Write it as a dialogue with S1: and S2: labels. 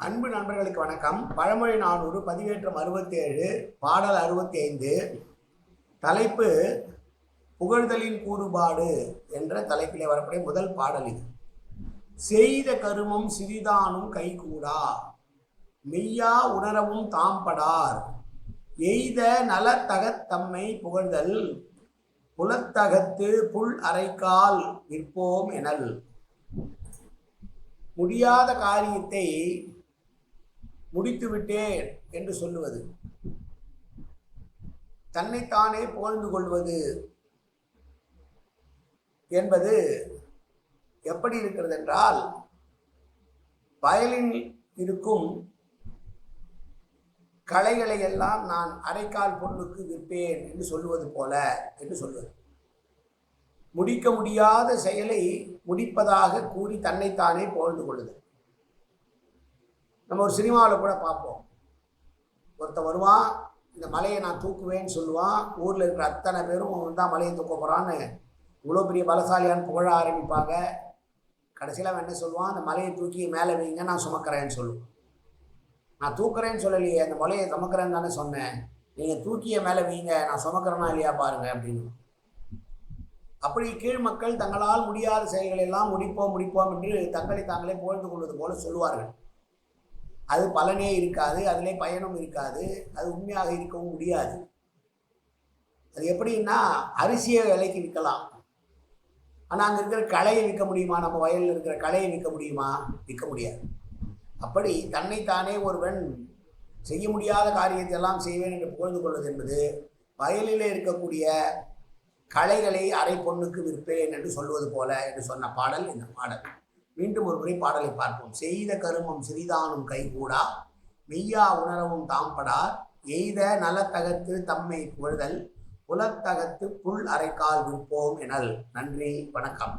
S1: அன்பு நண்பர்களுக்கு வணக்கம். பழமொழி நானூறு பதிவேற்றம் அறுபத்தி ஏழு பாடல் அறுபத்தி ஐந்து தலைப்பு புகழ்தலின் கூறுபாடு என்ற தலைப்பிலே வரக்கூடிய முதல் பாடல் இது. செய்த கருமம் சிறிதானும் கைகூடா. மெய்யா உணரவும் தாம்படார். எய்த நலத்தகத் தம்மை புகழ்தல். புலத்தகத்து புல் அரைக்கால் விற்போம் எனல். முடியாத காரியத்தை முடித்து விட்டேன் என்று சொல்லுவது. தன்னைத்தானே புகழ்ந்து கொள்வது என்பது எப்படி இருக்கிறது என்றால் வயலில் இருக்கும் களைகளை எல்லாம் நான் அரைக்கால் பொருளுக்கு விற்பேன் என்று சொல்லுவது போல என்று சொல்வது. முடிக்க முடியாத செயலை முடிப்பதாக கூறி தன்னைத்தானே புகழ்ந்து கொள்ளுது நம்ம ஒரு சினிமாவில் கூட பார்ப்போம். ஒருத்தன் வருவான் இந்த மலையை நான் தூக்குவேன்னு சொல்லுவான் ஊரில் இருக்கிற அத்தனை பேரும் தான் மலையை தூக்க போகிறான்னு இவ்வளோ பெரிய பலசாலியான்னு புகழ ஆரம்பிப்பாங்க. கடைசியில் அவன் என்ன சொல்லுவான் அந்த மலையை தூக்கி மேலே வைங்க நான் சுமக்கிறேன்னு சொல்லுவான். நான் தூக்குறேன்னு சொல்லலையே அந்த மலையை சுமக்கிறேன்னு தானே சொன்னேன். நீங்கள் தூக்கிய மேலே வைங்க நான் சுமக்கிறேனா இல்லையா பாருங்க அப்படின்னு. அப்படி கீழ் மக்கள் தங்களால் முடியாத செயல்களை எல்லாம் முடிப்போம் முடிப்போம் என்று தங்களை தாங்களே புகழ்ந்து கொள்வது போல சொல்லுவார்கள். அது பலனே இருக்காது அதிலே பயனும் இருக்காது அது உண்மையாக இருக்கவும் முடியாது. அது எப்படின்னா அரிசியை விலைக்கு விற்கலாம். ஆனால் அங்கே இருக்கிற களையை விற்க முடியுமா? நம்ம வயலில் இருக்கிற களையை விற்க முடியுமா? விற்க முடியாது. அப்படி தன்னைத்தானே ஒருவன் செய்ய முடியாத காரியத்தை எல்லாம் செய்வேன் என்று புகழ்ந்து கொள்வது என்பது வயலில் இருக்கக்கூடிய களைகளை அரை பொண்ணுக்கு விற்பேன் என்று சொல்வது போல என்று சொன்ன பாடல் இந்த பாடல். மீண்டும் ஒரு முறை பாடலை பார்ப்போம். செய்த கருமம் சிறிதானும் கைகூடா மெய்யா உணரவும் தாம்படார் எய்த நலத்தகத்து தம்மை புகழ்தல் புலத்தகத்து புல் அரைக்கால் விற்போம் எனல். நன்றி வணக்கம்.